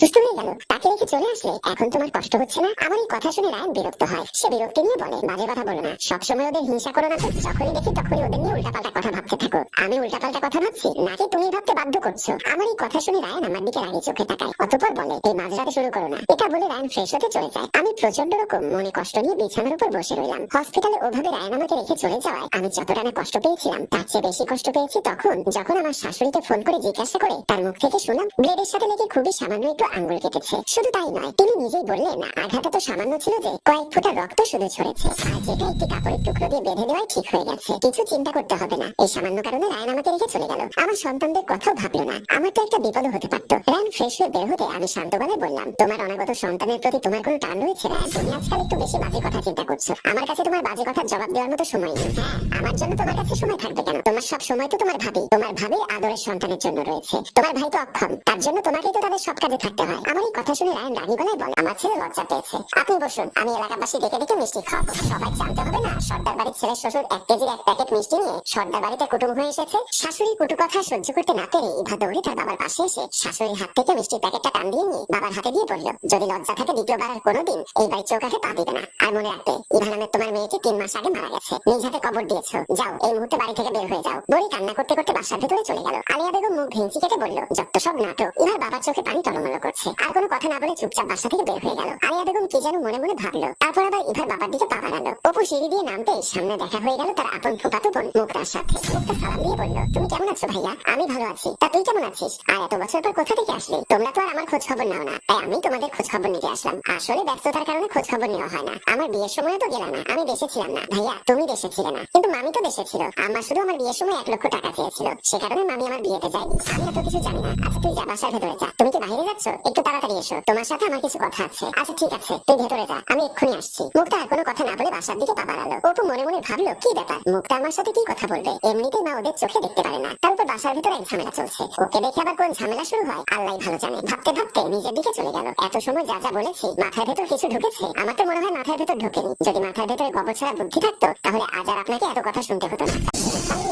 সুস্থ হয়ে গেল। তাকে রেখে চলে আসলে এখন তোমার কষ্ট হচ্ছে না? আমার এই কথা শুনে রায়ন বিরক্ত হয়। সে বিরক্তি নিয়ে বলে, বাজে কথা বলো না। সবসময় ওদের হিংসা করো না যখনই দেখি তখনই ওদের নিয়ে উল্টাপাল্টা কথা ভাবতে থাকো। আমি উল্টাপাল্টা কথা ভাবছি, নাকি তুমি ভাবতে বাধ্য করছ? আমার এই কথা শুনে রায়ন আমার দিকে রাগে চোখে তাকায়। অতঃপর বলে, এই মাঝরাতে শুরু করো না। এটা বলে রায়ন ফ্রেশ হতে চলে যায়। আমি প্রচণ্ড রকম মনে কষ্ট নিয়ে বিছানার উপর বসে রইলাম। হসপিটালে ওভাবে রায়ন আমাকে রেখে চলে যাওয়ায় আমি যতটা কষ্ট পেয়েছিলাম, তার চেয়ে বেশি কষ্ট পেয়েছি তখন যখন আমার শাশুড়িকে ফোন করে জিজ্ঞাসা করে, তার মুখ থেকে শুনলাম ব্লেডের সাথে লেগে খুবই সামান্য একটু আঙ্গুল কেটেছে। শুধু তাই নয়, তিনি নিজেই বললেন, আঘাতটা তো সামান্য ছিল যে কয়েক ফোঁটা রক্ত শুধু ছড়েছে আর যেটা একটি কাপড়ের টুকরো দিয়ে বেঁধে দেওয়াই ঠিক হয়ে গেছে। কিছু চিন্তা করতে হবে না। এই সামান্য কারণে রায়ন আমাকে রেখে চলে গেল। আমার সন্তানদের কথাও ভাবলো না। আমার তো একটা বিপদ হতে পারতো। রায়ন ফ্রেশ হয়ে বের হতে আমি শান্ত গলায় বললাম, তোমার অনাগত সন্তানের প্রতি তোমার কোনো টান রয়েছে? রায়ন তুমি আজকাল একটু বেশি বাজে কথা চিন্তা করছ। আমার কাছে তোমার বাজে কথার জবাব দেওয়ার মতো সময় নেই। হ্যাঁ আমার জন্য তোমার কাছে সময় থাকবে কেন? তোমার সব সময় তো তোমার ভাবি। তোমার ভাবির আদরের সন্তানের জন্য রয়েছে। তোমার ভাই তো অক্ষম। তার জন্য তোমাকেই তো তাদের সব কাজে থাকতে হয়। আমার এই কথা শুনে রায়ন রাগি গলায় বলে, আমার ছেলে লজ্জা পেয়েছে। আপনি বসুন, আমি এলাকাবাসী ডেকে ডেকে মিষ্টি খাওয়াবো। সবাই জানতে হবে না, সর্দার বাড়ির ছেলে শ্বশুর এক কেজির এক প্যাকেট মিষ্টি নিয়ে সর্দার বাড়িতে কুটুম হয়ে এসেছে। শাশুড়ি কুটু কথা সহ্য করতে না পেরে ইভা দৌড়ে তার বাবার পাশে এসে শাশুড়ির হাত থেকে মিষ্টির প্যাকেটটা টান দিয়ে নিয়ে বাবার হাতে দিয়ে বলল, যদি লজ্জা থাকে দ্বিতীয়বার আর কোনোদিন এই বাড়ির চৌকাঠে পা দিবে না। আর মনে রাখবে, ইভা নামের তোমার মেয়েটি তিন মাস আগে মারা গেছে। নিজ হাতে কবর দিয়েছ। যাও, এই মুহূর্তে বাড়ি থেকে বের হয়ে যাও। বলি কান্না করতে করতে বাসার ভেতরে চলে গেল। আলিয়া বেগম মুখ ভেঙচি কেটে বলল, যত সব নাটক ইভার বাবার চোখে পানি টলমল করছে। আর কোনো কথা না বলে চুপচাপ বাসা থেকে বের হয়ে গেল। আলিয়া বেগম কি যেন মনে মনে ভাবলো। তারপর আবার ইভার বাবার দিকে পা বাড়ালো। অপু সিঁড়ি দিয়ে নামতে সামনে দেখা হয়ে গেল তার আপন ফুপাতো বোন মুক্তার সাথে। মুক্তা সালাম দিয়ে বলল, তুমি কেমন আছো ভাইয়া? আমি ভালো আছি। তা তুই কেমন আছিস? আর এত বছর পর কোথা থেকে আসলি? তোমরা তো আর আমার খোঁজ খবর নাও না। তাই আমি তোমাদের খোঁজ খবর নিতে আসলাম। আসলে ব্যস্ততার কারণে খোঁজ খবর নেওয়া হয় না। আমার বিয়ের সময় তো গেলাম না। আমি দেশে ছিলাম না। ভাইয়া, তুমি দেশে ছিলে না। কিন্তু মামি তো দেশে ছিল। আমার শুধু আমার বিয়ের সময় এক লক্ষ টাকা চেয়েছিল। সে কারণে মামি আমার বিয়েতে যায়নি। আমি এত কিছু জানি না। আচ্ছা তুই যা, বাসার ভেতরে যা। তুমি কি বাইরে যাচ্ছ? একটু তাড়াতাড়ি এসো, তোমার সাথে আমার কিছু কথা আছে। আচ্ছা ঠিক আছে, তুই ভেতরে যা, আমি এক্ষুনি আসছি। মুক্তা কোনো কথা না বলে বাসার দিকে পা বাড়ালো। অপু মনে মনে ভাবলো, কি ব্যাপার? মুক্তা আমার সাথে কি কথা বলবে? এমনিতেই মা ওদের চোখে দেখতে পারে না। তার উপর বাসার ভেতরে এক ঝামেলা চলছে। ওকে দেখে আবার কোন ঝামেলা শুরু হয়? আল্লাহ ভালো জানে। ভাবতে ভাবতে নিজের দিকে চলে গেল। এত সময় যা যা বলেছি, মাথার ভেতর কিছু ঢুকেছে? আমার তো মনে হয় মাথার ভেতর ঢোকেনি। যদি মাথার ভেতরে গোবর ছাড়া বুদ্ধি থাকতো, তাহলে আজ আর আপনাকে এত কথা শুনতে হতো না।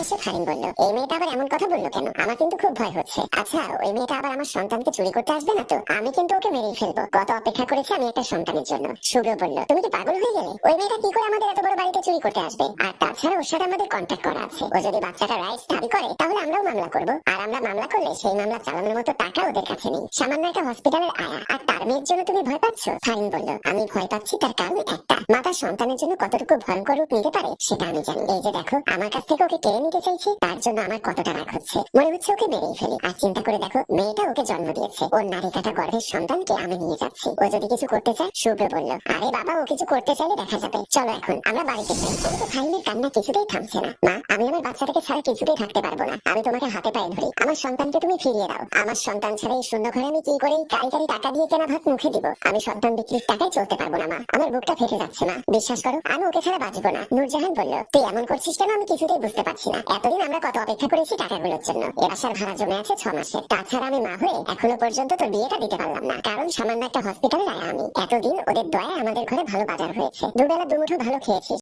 এসে ফারিন বলল, এই মেয়েটা আবার এমন কথা বলল কেন? আমার কিন্তু খুব ভয় হচ্ছে। আচ্ছা ওই মেয়েটা আবার আমার সন্তানকে চুরি করতে আসবে না তো? আমি কিন্তু ওকে মেরেই ফেলব। কত অপেক্ষা করেছি আমি একটা সন্তানের জন্য। শুভ্র বলল, তুমি কি পাগল হয়ে গেলে? ওই মেয়েটা কি করে আমাদের এত বড় বাড়িতে চুরি করতে আসবে? আর তাছাড়া ওর সাথে আমাদের কন্ট্যাক্ট করা আছে। ও যদি বাচ্চাটা রাইটস দাবি করে, তাহলে আমরাও মামলা করব। আর আমরা মামলা করলে সেই মামলা চালানোর মতো টাকা ওদের কাছে নেই। সামান্য একটা হসপিটালের আয়া। আর তার মেয়ের জন্য তুমি ভয় পাচ্ছ? ফাইন বলল, আমি ভয় পাচ্ছি তার কারণ একটা। মাতা সন্তানের জন্য কতটুকু ভয়ঙ্কর রূপ নিতে পারে, সেটা আমি জানি। এই যে দেখো, আমার কাছ থেকে ওকে কেড়ে নিতে চাইছে তার জন্য আমার কতটা রাগ হচ্ছে। মনে হচ্ছে ওকে মেরেই ফেলি। আর চিন্তা করে দেখো, মেয়েটা ওকে জন্ম দিয়েছে। ওর নারী কাটা গর্ভের সন্তানকে আমি নিয়ে যাচ্ছি। ও যদি কিছু করতে চায়, শুভ্র বলল, আরে বাবা, ও কিছু করতে চাইলে দেখা যাবে। চলো এখন, আমরা বাড়িতে যাই। কিন্তু ফাইনের কান্না কিছুতেই থামছে না। মা, আমি আমার বাচ্চাটাকে ছাড়া কিছুতেই থাকতে পারব না। আমি তোমাকে হাতে পায়ে ধরি। আমার সন্তানকে তুমি ফিরিয়ে দাও। আমার সন্তান ছাড়া এই শূন্য ঘরে আমি কি করে কারি কারি টাকা দিয়ে কেনা ভাত মুখে দিব? আমি সন্তান বিক্রির টাকায় চলতে পারব না, মা। আমার বুকটা ফেটে যাচ্ছে, মা। বিশ্বাস করো, আমি ওকে ছাড়া বাঁচবো না। নূরজাহান বলল, তুই এমন করছিস কেন? আমি কিছুতেই বুঝতে পারছি না। এতদিন আমরা কত অপেক্ষা করেছি টাকাগুলোর জন্য? এ বাসার ভাড়া জমে আছে ছ মাসে তাছাড়া আমি মা হয়ে এখনও পর্যন্ত তোর বিয়েটা দিতে পারলাম না। কারণ সামান্য একটা হসপিটালে আয়া আমি। এতদিন ওদের দয়ায় আমাদের ঘরে ভালো বাজার হয়েছে। দুবেলা দুমুঠো ভালো খেয়েছি